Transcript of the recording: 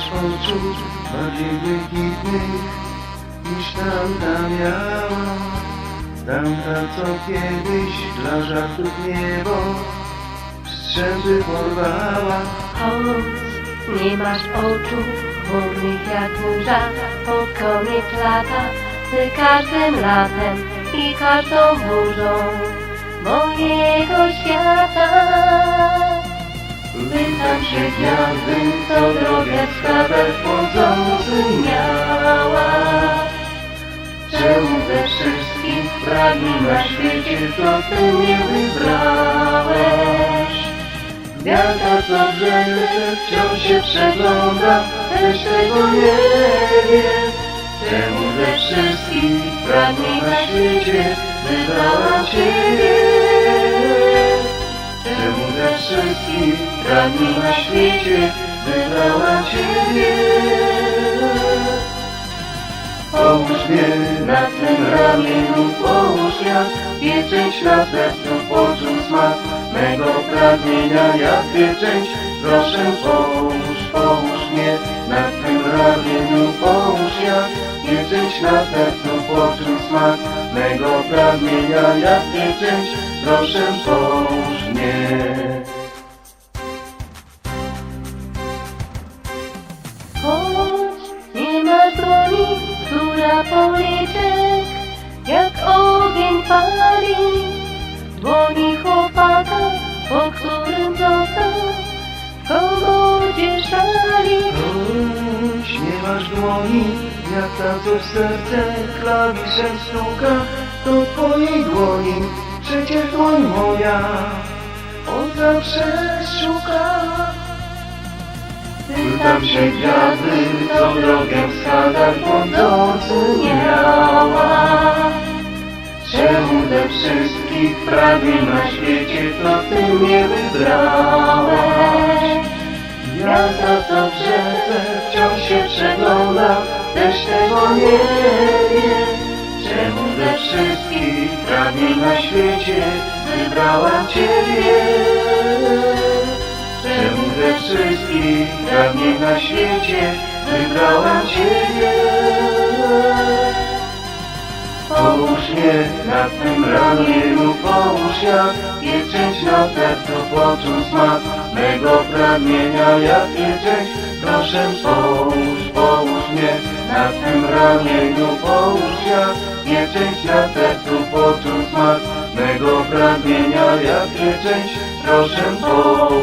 oczu bardziej błękitnych niż tamta miała. Tamta, co kiedyś dla żartów niebo strzępy porwała. Chodź, nie masz oczu chmurnych jak burza Pod koniec lata, ty każdym latem i każdą burzą mojego świata Pytam się gwiazdy, co drogę wskazać błądzący miała. Czemu ze wszystkich pragnień na świecie, co ty mnie wybrałeś? Gwiazda, co rzece wciąż się przegląda, też tego nie wiem. Czemu ze wszystkich pragnień na świecie wybrałam Ciebie? Wszystkich pragnień na świecie wybrałam Ciebie? Połóż mnie na tym ramieniu, połóż jak pieczęć na sercu, poczuł smak mego pragnienia jak pieczęć. Proszę połóż, połóż mnie na tym ramieniu, połóż jak pieczęć na sercu, poczuł smak mego pragnienia jak pieczęć. Proszę połóż policzek Jak ogień pali Dłoni chłopaka, po którym został W komodzie szali masz dłoni, jak ta co w serce klawiszem stuka, to twojej dłoni, przecież dłoń moja, od zawsze szuka. Się gwiazdy, co drogę wskazać błądzący miała. Czemu ze wszystkich pragnień na świecie, to ty mnie wybrałeś? Gwiazda co w rzece wciąż się przegląda, też tego nie wiem. Czemu ze wszystkich pragnień na świecie wybrałam Ciebie? Czemu ze wszystkich pragnień na świecie wybrałam Ciebie? Połóż mnie na tym ramieniu, połóż jak pieczęć na sercu, poczuł smak mego pragnienia jak pieczęć. Proszę połóż, połóż mnie na tym ramieniu, połóż jak pieczęć na sercu, poczuł smak mego pragnienia jak pieczęć. Proszę połóż